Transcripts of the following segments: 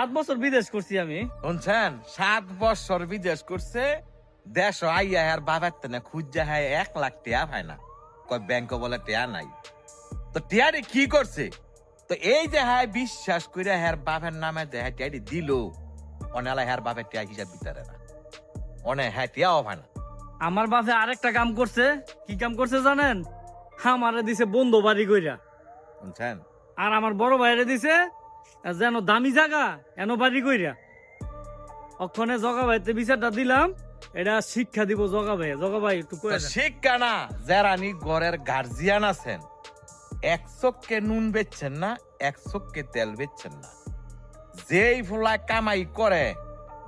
সাত বছর বিদেশ করছি আমি। শুনছেন? সাত বছর বিদেশ করছে দেশ আইয়া আর বাবার তেনে খুঁজা হয় এক লাখ টিয়া হয় না। কয় ব্যাংক বলে টিয়া নাই। তো টিয়ারি কি করছে? তো এই যে হ্যাঁ বিশ্বাস করে হ্যার বাপের নামে যে হ্যাঁ টিয়ারি দিল অনেলা হ্যার বাপের টিয়া হিসাব ভিতরে না। অনে হ্যাঁ টিয়াও হয় না। আমার বাপে আরেকটা কাম করছে কি কাম করছে জানেন? আমারে দিছে বন্ধু বাড়ি কইরা। শুনছেন? আর আমার বড় ভাইরে দিছে যেন দামি জায়গা এন বাড়ি কইরা। ওখানে জগা ভাইতে বিচারটা দিলাম এটা শিক্ষা দিব জগা ভাই জগা ভাই একটু। শিক্ষা না ঘরের গার্জিয়ান আছেন। এক চোখকে নুন বেচছেন না এক চোখকে তেল বেচছেন না। যেই ফুলা কামাই করে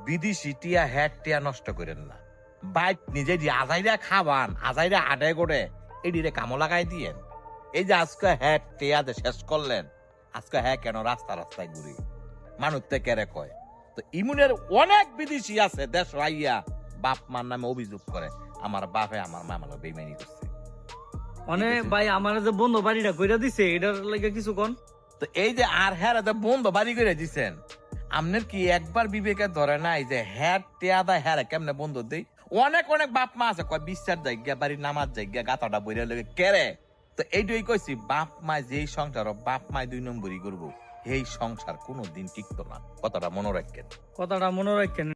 বিদেশি টিয়া হ্যাট টিয়া নষ্ট করেন না। বাইক নিজে আজাইরা খাবান আজাইরা আদায় করে এডিরে কামো লাগাই দিয়েন। এই যে আজকে হ্যাট টিয়াতে শেষ করলেন আজকে হ্যাঁ কেন রাস্তা রাস্তায় ঘুরি? মানুষ তে কেরে কয়? তো ইমুনের অনেক বিদেশি আছে দেশ আইয়া বাপ মার নামে অভিযোগ করে আমার বাপে আমার মা আমার বেইমানি করছে। মানে ভাই আমার যে বন্ধ বাড়িটা কইরা দিছে এটার লাগে কিছু কোন? তো এই যে আর হ্যাঁ যে বন্ধ বাড়ি করে দিছেন আপনার কি একবার বিবেকে ধরে নাই যে হ্যাঁ টেয়াদা হ্যাঁ কেমনে বন্ধ দেই? অনেক অনেক বাপ মা আছে কয় বিশ্বাস জায়গা বাড়ি নামাজ জায়গা গাতাটা বইরে লগে কেরে? তো এইটাই কইছি, বাপ মা যেই সংসার বাপ মায় দুই নম্বরই করব এই সংসার কোনো দিন টিকতো না। কথাটা মনে রাখেন। কথাটা মনে রাখেন।